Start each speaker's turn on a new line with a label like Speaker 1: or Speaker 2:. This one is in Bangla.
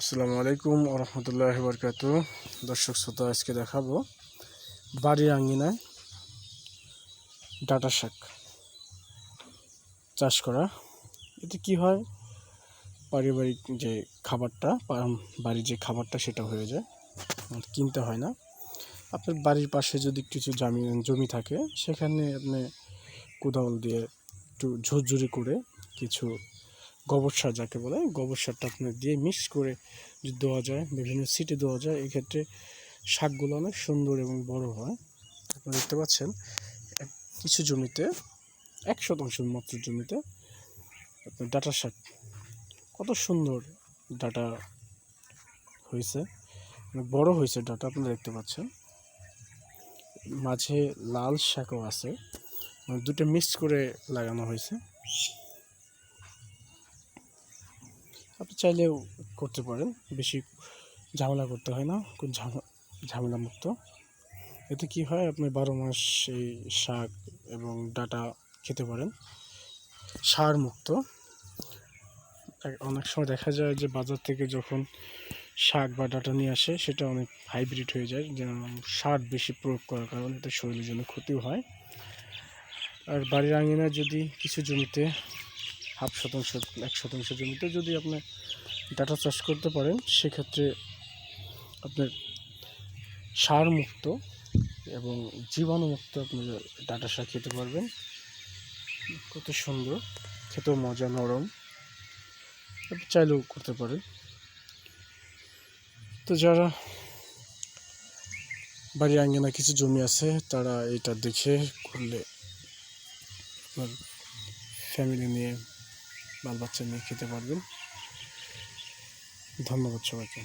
Speaker 1: আসসালামু আলাইকুম রহমতুল্লাহ বরকাত দর্শক শ্রোতা, আজকে দেখাবো বাড়ির আঙ্গিনায় ডাটা শাক চাষ করা। এতে কি হয়? পারিবারিক যে খাবারটা বাড়ির যে খাবারটা সেটা হয়ে যায় কিনতে হয় না। আপনার বাড়ির পাশে যদি কিছু জমি জমি থাকে, সেখানে আপনি কোদাল দিয়ে একটু ঝুরঝুরি করে কিছু গোবর সার যাকে বলে, গোবর সারটা আপনার দিয়ে মিক্স করে যদি দেওয়া যায়, বিভিন্ন সিটে দেওয়া যায়, এক্ষেত্রে শাকগুলো অনেক সুন্দর এবং বড় হয়। আপনারা দেখতে পাচ্ছেন কিছু জমিতে এক শতাংশ মাত্র জমিতে আপনার ডাটা শাক কত সুন্দর ডাটা হয়েছে বড় হয়েছে ডাটা, আপনারা দেখতে পাচ্ছেন। মাঝে লাল শাকও আছে মানে দুটো মিক্স করে লাগানো হয়েছে। আপনি চাইলেও করতে পারেন, বেশি ঝামেলা করতে হয় না ঝামে- ঝামেলা মুক্ত এতে কি হয়, আপনি বারো মাস এই শাক এবং ডাটা খেতে পারেন। সার মুক্ত। অনেক সময় দেখা যায় যে বাজার থেকে যখন শাক বা ডাটা নিয়ে আসে, সেটা অনেক হাইব্রিড হয়ে যায় সার বেশি প্রয়োগ করার কারণে এতে শরীরের জন্য ক্ষতিও হয়। আর বাড়ির আঙিনায় যদি কিছু জমিতে হাফ শতাংশ, এক শতাংশ জমিতে যদি আপনি ডাটা চাষ করতে পারেন, সেক্ষেত্রে আপনার সার মুক্ত এবং জীবাণুমুক্ত আপনি ডাটা শাক খেতে পারবেন। কত সুন্দর, খেতেও মজা, নরম। চাইলেও করতে পারেন। তো যারা বাড়ির আঙ্গিনা কিছু জমি আছে, তারা এটা দেখে করলে আপনার ফ্যামিলি নিয়ে বাল বাচ্চা নিয়ে খেতে পারবেন। ধন্যবাদ সবাইকে।